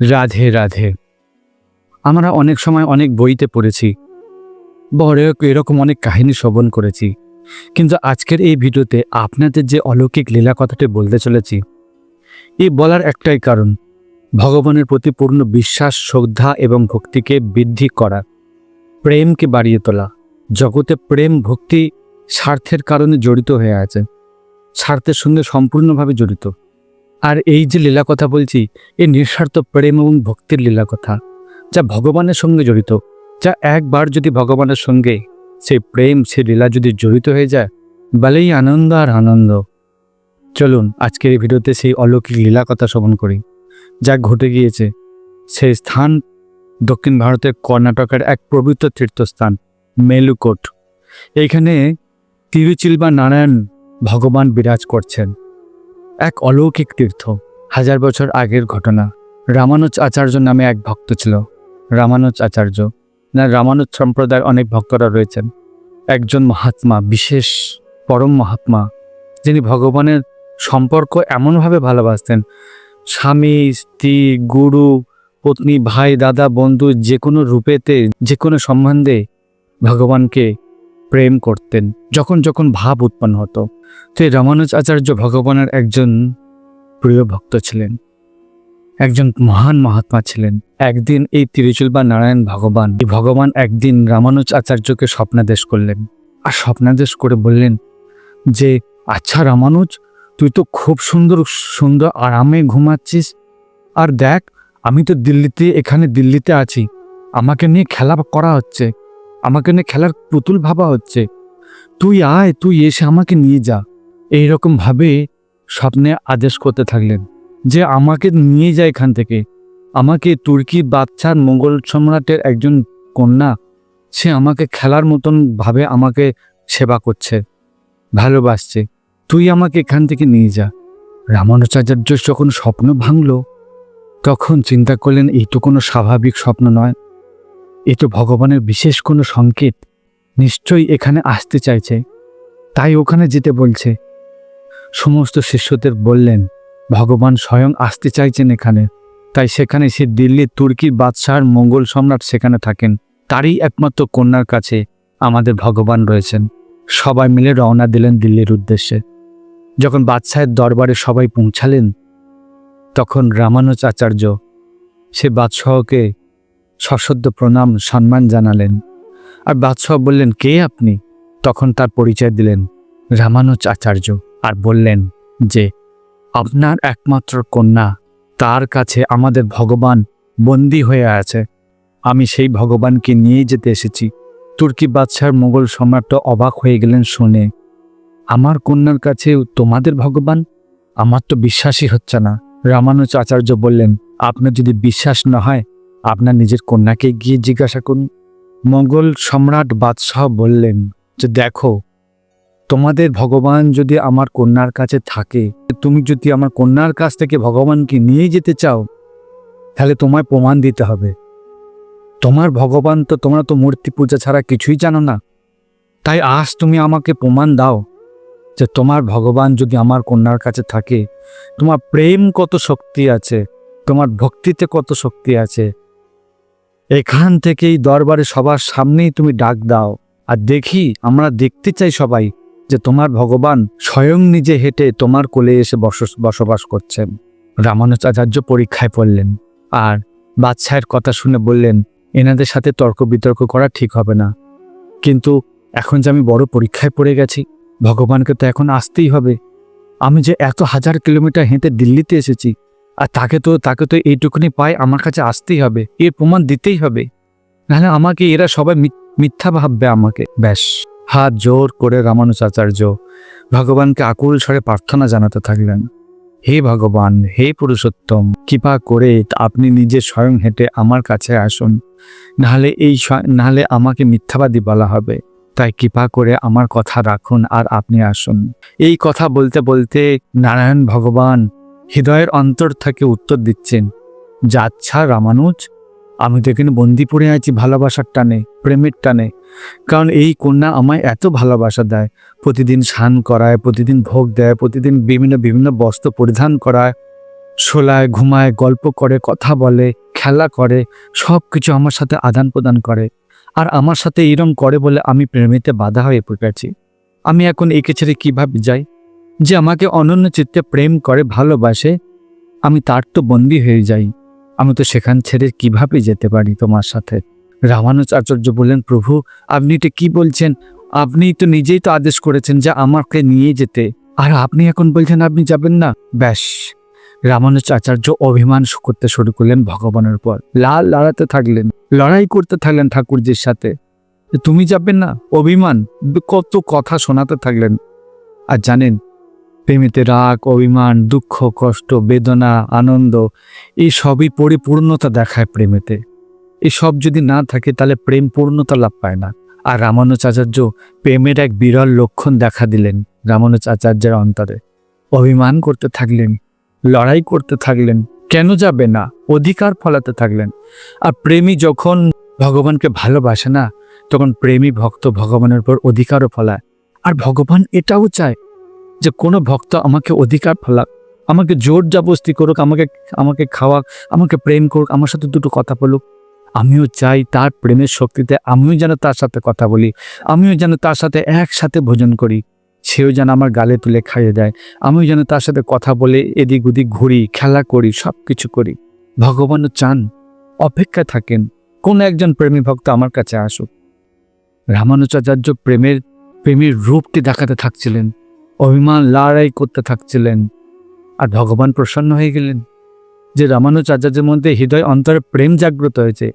রাধে রাধে। আমরা অনেক সময় অনেক বইতে পড়েছি। বড় এরকম অনেক কাহিনী শ্রবণ করেছি। কিন্তু আজকের এই ভিডিওতে আপনাদের যে অলৌকিক লীলা কথাটি বলতে চলেছি এই বলার একটাই কারণ, ভগবানের প্রতি পূর্ণ বিশ্বাস, শ্রদ্ধা এবং ভক্তিকে বৃদ্ধি করা, প্রেমকে বাড়িয়ে তোলা। জগতে প্রেম, ভক্তি, স্বার্থের কারণে জড়িত হয়ে আছে, স্বার্থের সঙ্গে সম্পূর্ণভাবে জড়িত। আর এই যে লীলা কথা বলছি, এ নিঃস্বার্থ প্রেম এবং ভক্তির লীলা কথা, যা ভগবানের সঙ্গে জড়িত, যা একবার যদি ভগবানের সঙ্গে সেই প্রেম সেই লীলা যদি জড়িত হয়ে যায়, বলেই আনন্দ আর আনন্দ। চলুন, আজকের এই ভিডিওতে সেই অলৌকিক লীলা কথা শ্রবণ করি, যা ঘটে গিয়েছে সেই স্থান, দক্ষিণ ভারতের কর্ণাটকের এক পবিত্র তীর্থস্থান, মেলুকোট। এইখানে তিরুচিল বা নারায়ণ ভগবান বিরাজ করছেন। এক অলৌকিক তীর্থ। হাজার বছর আগের ঘটনা। রামানুজ আচার্য নামে এক ভক্ত ছিল। রামানুজ আচার্য। না, রামানুজ সম্প্রদায়ের অনেক ভক্তরা রয়েছেন। একজন মহাত্মা, বিশেষ পরম মহাত্মা, যিনি ভগবানের সম্পর্ক এমনভাবে ভালোবাসতেন। স্বামী, স্ত্রী, গুরু, পত্নী, ভাই, দাদা, বন্ধু যে কোনো রূপেতে যে কোনো সম্বন্ধে ভগবানকে প্রেম করতেন, যখন যখন ভাব উৎপন্ন হতো। তো এই রামানুজ আচার্য ভগবানের একজন প্রিয় ভক্ত ছিলেন। একজন মহান মহাত্মা ছিলেন। একদিন এই তিরুচুল বা নারায়ণ ভগবান, এই ভগবান একদিন রামানুজ আচার্যকে স্বপ্নাদেশ করলেন। আর স্বপ্নাদেশ করে বললেন যে আচ্ছা রামানুজ, তুই তো খুব সুন্দর সুন্দর আরামে ঘুমাচ্ছিস। আর দেখ, আমি তো দিল্লিতে, এখানে দিল্লিতে আছি। আমাকে নিয়ে খেলা করা হচ্ছে। আমাকে নিয়ে খেলার পুতুল ভাবা হচ্ছে। তুই আয়, তুই এসে আমাকে নিয়ে যা। এইরকম ভাবে স্বপ্নে আদেশ করতে থাকলেন যে আমাকে নিয়ে যায় এখান থেকে। আমাকে তুর্কি বাচ্চার মোগল সম্রাটের একজন কন্যা, সে আমাকে খেলার মতন ভাবে আমাকে সেবা করছে, ভালোবাসছে। তুই আমাকে এখান থেকে নিয়ে যা। রামানুচার্য যখন স্বপ্ন ভাঙল, তখন চিন্তা করলেন, এই তো কোনো স্বাভাবিক স্বপ্ন নয়। এ তো ভগবানের বিশেষ কোনো সংকেত। নিশ্চয়ই এখানে আসতে চাইছে। তাই ওখানে যেতে বলছে। সমস্ত শিষ্যদের বললেন, ভগবান স্বয়ং আসতে চাইছেন এখানে। তাই সেখানে সে দিল্লির তুর্কির বাদশাহর মঙ্গল সম্রাট সেখানে থাকেন। তারই একমাত্র কন্যার কাছে আমাদের ভগবান রয়েছেন। সবাই মিলে রওনা দিলেন দিল্লির উদ্দেশ্যে। যখন বাদশাহের দরবারে সবাই পৌঁছালেন, তখন রামানুজ আচার্য সে বাদশাহকে সশ্রদ্ধ প্রণাম, সম্মান জানালেন। আর বাদশাহ বললেন, কে আপনি? তখন তার পরিচয় দিলেন রামানুজ আচার্য আর বললেন যে, আপনার একমাত্র কন্যা তার কাছে আমাদের ভগবান বন্দী হয়ে আছে। আমি সেই ভগবানকে নিয়ে যেতে এসেছি। তুর্কি বাদশার মোগল সম্রাট অবাক হয়ে গেলেন শুনে, আমার কন্যার কাছে তোমাদের ভগবান? আমার তো বিশ্বাসই হচ্ছে না। রামানুজ আচার্য বললেন, আপনার যদি বিশ্বাস না হয় আপনার নিজের কন্যাকে গিয়ে জিজ্ঞাসা করুন। মোগল সম্রাট বাদশাহ বললেন, যে দেখো, তোমাদের ভগবান যদি আমার কন্যার কাছে থাকে, তুমি যদি আমার কন্যার কাছ থেকে ভগবানকে নিয়ে যেতে চাও, তাহলে তোমায় প্রমাণ দিতে হবে। তোমার ভগবান তো, তোমরা তো মূর্তি পূজা ছাড়া কিছুই জানো না। তাই আজ তুমি আমাকে প্রমাণ দাও যে তোমার ভগবান যদি আমার কন্যার কাছে থাকে, তোমার প্রেম কত শক্তি আছে, তোমার ভক্তিতে কত শক্তি আছে এখান থেকেই দরবারে সবার সামনেই তুমি ডাক দাও। আর দেখি, আমরা দেখতে চাই সবাই যে তোমার ভগবান স্বয়ং নিজে হেঁটে তোমার কোলে এসে বস বসবাস করছেন। রামানুজাচার্য পরীক্ষায় পড়লেন আর বাদশাহের কথা শুনে বললেন, এনাদের সাথে তর্ক বিতর্ক করা ঠিক হবে না। কিন্তু এখন যে আমি বড় পরীক্ষায় পড়ে গেছি, ভগবানকে তো এখন আসতেই হবে। আমি যে এত হাজার কিলোমিটার হেঁটে দিল্লিতে এসেছি আর তাকে তো তাকে তো এইটুকুনি পাই আমার কাছে আসতেই হবে, এর প্রমাণ দিতেই হবে। নাহলে আমাকে, এরা সবাই মিথ- মিথ্যা ভাববে আমাকে। ব্যাস। হাত জোর করে রামানুজাচার্য ভগবানকে আকুল স্বরে প্রার্থনা জানাতে থাকলেন। হে ভগবান, হে পুরুষোত্তম, কৃপা করে আপনি নিজে স্বয়ং হেঁটে আমার কাছে আসুন। নাহলে এই নাহলে আমাকে মিথ্যাবাদী বলা হবে। তাই কৃপা করে আমার কথা রাখুন আর আপনি আসুন। এই কথা বলতে বলতে নারায়ণ ভগবান হৃদয়ের অন্তর থেকে উত্তর দিচ্ছেন, যাচ্ছা রামানুজ, আমি তো এখানে বন্দি পড়ে আছি ভালোবাসার টানে, প্রেমের টানে। কারণ এই কন্যা আমায় এত ভালোবাসা দেয়। প্রতিদিন স্নান করায়, প্রতিদিন ভোগ দেয়, প্রতিদিন বিভিন্ন বিভিন্ন বস্ত্র পরিধান করায়, শোলায়, ঘুমায়, গল্প করে, কথা বলে, খেলা করে সব কিছু আমার সাথে আদান প্রদান করে। আর আমার সাথে এরম করে বলে আমি প্রেমেতে বাধা হয়ে পড়ে পড়েছি। আমি এখন একে ছেড়ে কীভাবে যাই? যে আমাকে অনন্য চিত্তে প্রেম করে, ভালোবাসে, আমি তার তো বন্দী হয়ে যাই। আমি তো সেখান ছেড়ে কীভাবে যেতে পারি তোমার সাথে? রামানুজাচার্য বললেন, প্রভু, আপনি এটা কি বলছেন? আপনি তো নিজেই তো আদেশ করেছেন যে আমাকে নিয়ে যেতে। আর আপনি এখন বলছেন আপনি যাবেন না? ব্যাস। রামানুজাচার্য অভিমান করতে শুরু করলেন ভগবানের উপর। লাল লড়াতে থাকলেন, লড়াই করতে থাকলেন ঠাকুরজির সাথে। তুমি যাবেন না? অভিমান? কত কথা শোনাতে থাকলেন। আর জানেন প্রেমেতে রাগ, অভিমান, দুঃখ, কষ্ট, বেদনা, আনন্দ, এই সবই পরিপূর্ণতা দেখায় প্রেমেতে। এসব যদি না থাকে, তাহলে প্রেম পূর্ণতা লাভ পায় না। আর রামানুজাচার্য প্রেমের এক বিরল লক্ষণ দেখা দিলেন রামানুজাচার্যের অন্তরে। অভিমান করতে থাকলেন, লড়াই করতে থাকলেন, কেন যাবে না, অধিকার ফলাতে থাকলেন। আর প্রেমী যখন ভগবানকে ভালোবাসে না, তখন প্রেমী ভক্ত ভগবানের উপর অধিকারও ফলায়। আর ভগবান এটাও চায় যে কোনো ভক্ত আমাকে অধিকার ফলাক, আমাকে জোর জাবস্তি করুক, আমাকে আমাকে খাওয়াক, আমাকে প্রেম করুক, আমার সাথে দুটো কথা বলুক। আমিও চাই তার প্রেমের শক্তিতে আমিও যেন তার সাথে কথা বলি, আমিও যেন তার সাথে একসাথে ভোজন করি। সেও যেন আমার গালে তুলে খাইয়ে দেয়, আমিও যেন তার সাথে কথা বলে এদিক ওদিক ঘুরি, খেলা করি সব কিছু করি। ভগবানও চান, অপেক্ষায় থাকেন, কোন একজন প্রেমী ভক্ত আমার কাছে আসুক। রামানুজাচার্য প্রেমের প্রেমের রূপটি দেখাতে থাকছিলেন। অভিমান, লড়াই করতে থাকছিলেন আর ভগবান প্রসন্ন হয়ে গেলেন যে রামানুজাচার্যের মধ্যে হৃদয় অন্তরে প্রেম জাগ্রত হয়েছে।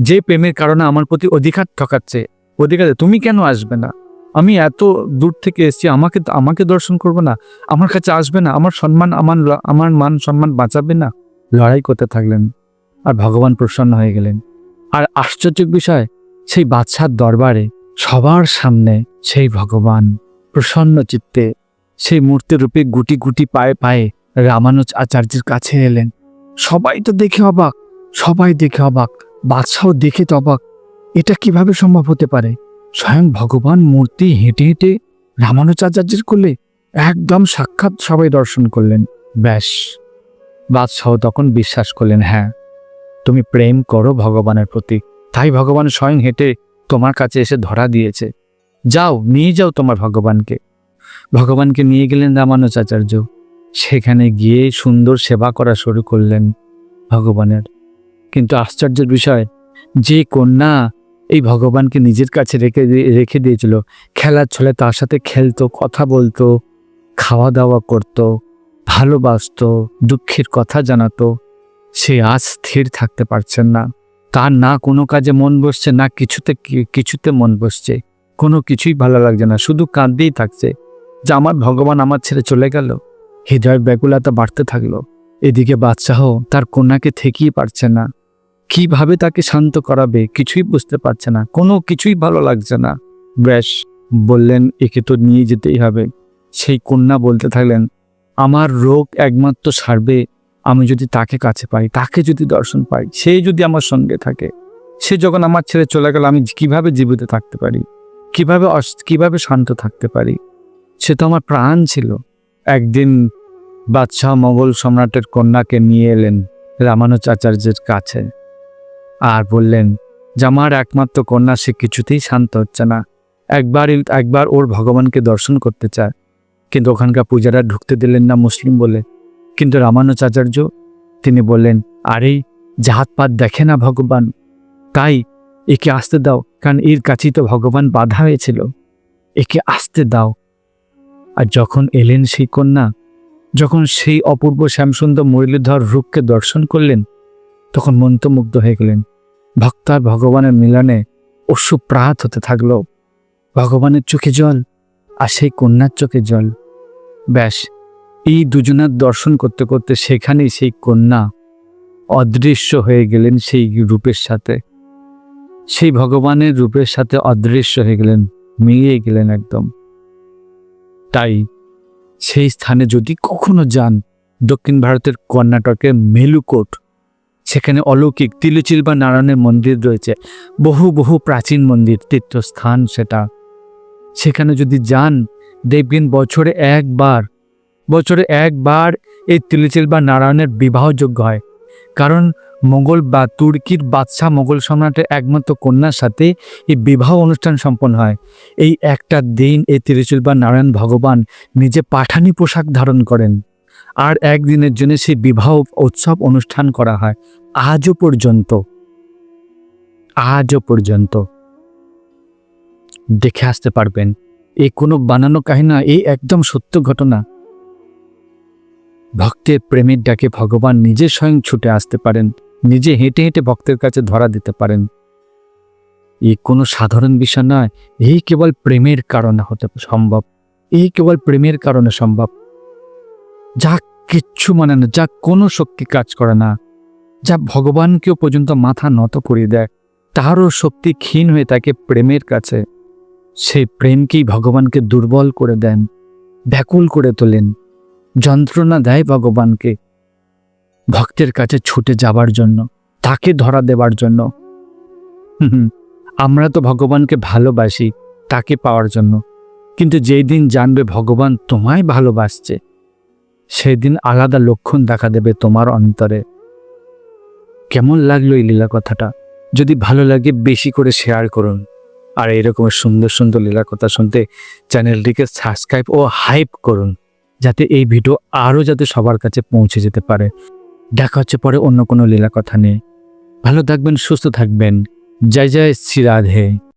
যে প্রেমের কারণে আমার প্রতি অধিকার ঠকাচ্ছে। অধিকার তুমি কেন আসবে না? আমি এত দূর থেকে এসেছি, আমাকে আমাকে দর্শন করবে না। আমার কাছে আসবে না। আমার সম্মান, আমার আমার মান সম্মান বাঁচাবে না। লড়াই করতে থাকলেন আর ভগবান প্রসন্ন হয়ে গেলেন। আর আশ্চর্য বিষয়, সেই বাদশার দরবারে সবার সামনে সেই ভগবান প্রসন্ন চিত্তে সেই মূর্তির রূপে গুটি গুটি পায়ে পায়ে রামানুজ আচার্যের কাছে এলেন। সবাই তো দেখে অবাক, সবাই দেখে অবাক বাদশাহ দেখে তো অবাক। এটা কীভাবে সম্ভব হতে পারে? স্বয়ং ভগবান মূর্তি হেঁটে হেঁটে রামানুজ আচার্যের কোলে একদম সাক্ষাৎ সবাই দর্শন করলেন। ব্যাস, বাদশাহ তখন বিশ্বাস করলেন হ্যাঁ তুমি প্রেম করো ভগবানের প্রতি। তাই ভগবান স্বয়ং হেঁটে তোমার কাছে এসে ধরা দিয়েছে। যাও, নিয়ে যাও তোমার ভগবানকে। ভগবানকে নিয়ে গেলেন রামানুজাচার্য। সেখানে গিয়ে সুন্দর সেবা করা শুরু করলেন ভগবানের। কিন্তু আশ্চর্যের বিষয়, যে কন্যা এই ভগবানকে নিজের কাছে রেখে রেখে দিয়েছিল, খেলার ছলে তার সাথে খেলতো, কথা বলতো খাওয়া দাওয়া করত, ভালোবাসতো, দুঃখের কথা জানাতো, সে আজ স্থির থাকতে পারছেন না। তার না কোনো কাজে মন বসছে, না কিছুতে কিছুতে মন বসছে। কোনো কিছুই ভালো লাগছে না, শুধু কাঁদতেই থাকছে। যে আমার ভগবান আমার ছেড়ে চলে গেল। হৃদয়ের ব্যাকুলতা বাড়তে থাকল। এদিকে বাদশাহ তার কন্যাকে থেকেই পারছে না। কীভাবে তাকে শান্ত করাবে কিছুই বুঝতে পারছে না। কোনো কিছুই ভালো লাগছে না। ব্যাস, বললেন, একে তো নিয়ে যেতেই হবে। সেই কন্যা বলতে থাকলেন, আমার রোগ একমাত্র সারবে। আমি যদি তাকে কাছে পাই, তাকে যদি দর্শন পাই, সে যদি আমার সঙ্গে থাকে। সে যখন আমার ছেড়ে চলে গেল, আমি কীভাবে জীবিত থাকতে পারি? কীভাবে কীভাবে শান্ত থাকতে পারি? সে তো আমার প্রাণ ছিল। একদিন বাদশাহ মোগল সম্রাটের কন্যাকে নিয়ে এলেন রামানুজাচার্যের কাছে আর বললেন, যে আমার একমাত্র কন্যা, সে কিছুতেই শান্ত হচ্ছে না। একবার একবার ওর ভগবানকে দর্শন করতে চায়। কিন্তু ওখানকার পূজারা ঢুকতে দিলেন না মুসলিম বলে। কিন্তু রামানুজাচার্য তিনি বললেন, আরে জাহাত পাত দেখে না ভগবান। তাই একে আসতে দাও, কারণ এর কাছেই তো ভগবান বাধা হয়েছিল। একে আসতে দাও আর যখন এলেন সেই কন্যা, যখন সেই অপূর্ব শ্যামসুন্দর মুরলীধর রূপকে দর্শন করলেন, তখন মন্ত্রমুগ্ধ হয়ে গেলেন। ভক্ত আর ভগবানের মিলনে অশ্রুপ্রাত হতে থাকল। ভগবানের চোখে জল আর সেই কন্যার চোখে জল। ব্যাস, এই দুজনার দর্শন করতে করতে সেখানেই সেই কন্যা অদৃশ্য হয়ে গেলেন সেই রূপের সাথে। সেই ভগবানের রূপের সাথে অদৃশ্য হয়ে গেলেন, মিলিয়ে গেলেন একদম। তাই সেই স্থানে যদি কখনো যান, দক্ষিণ ভারতের কর্ণাটকের মেলুকোট, সেখানে অলৌকিক তিলুচিল বা নারায়ণের মন্দির রয়েছে, বহু বহু প্রাচীন মন্দির, তীর্থস্থান সেটা। সেখানে যদি যান, দেখবেন বছরে একবার বছরে একবার এই তিলিচিল বা নারায়ণের বিবাহযোগ্য হয়। কারণ মোগল বা তুর্কির বাদশাহ মোগল সম্রাটের একমাত্র কন্যার সাথে এই বিবাহ অনুষ্ঠান সম্পন্ন হয়। এই একটা দিন এই তিরুচিল বা নারায়ণ ভগবান নিজে পাঠানি পোশাক ধারণ করেন আর একদিনের জন্য সেই বিবাহ উৎসব অনুষ্ঠান করা হয়। আজও পর্যন্ত। আজও পর্যন্ত। দেখে আসতে পারবেন, এই কোনো বানানো কাহিনী এই একদম সত্য ঘটনা। ভক্তের প্রেমের ডাকে ভগবান নিজে স্বয়ং ছুটে আসতে পারেন। নিজে হেঁটে হেঁটে ভক্তের কাছে ধরা দিতে পারেন। এই কোনো সাধারণ বিষয় নয়। এই কেবল প্রেমের কারণে হতে সম্ভব। এই কেবল প্রেমের কারণে সম্ভব। যা কিচ্ছু মানে না, যা কোনো শক্তি কাজ করে না। যা ভগবানকেও পর্যন্ত মাথা নত করিয়ে দেয়। তারও শক্তি ক্ষীণ হয়ে থাকে প্রেমের কাছে। সেই প্রেমকেই ভগবানকে দুর্বল করে দেন, ব্যাকুল করে তোলেন। যন্ত্রণা দেয় ভগবানকে। ভক্তের কাছে ছুটে যাবার জন্য, তাকে ধরা দেবার জন্য। আমরা তো ভগবানকে ভালোবাসি তাকে পাওয়ার জন্য। কিন্তু যেই দিন জানবে ভগবান তোমায় ভালোবাসছে সেই দিন আলাদা লক্ষণ দেখা দেবে তোমার অন্তরে। কেমন লাগল এই লীলা কথাটা? যদি ভালো লাগে বেশি করে শেয়ার করুন। আর এরকমের সুন্দর সুন্দর লীলা কথা শুনতে চ্যানেলটিকে সাবস্ক্রাইব ও হাইপ করুন, যাতে এই ভিডিও আরও যাতে সবার কাছে পৌঁছে যেতে পারে। দেখা হচ্ছে পরে অন্য কোনো লীলা কথা নিয়ে। ভালো থাকবেন, সুস্থ থাকবেন। জয় জয়, শ্রী রাধে।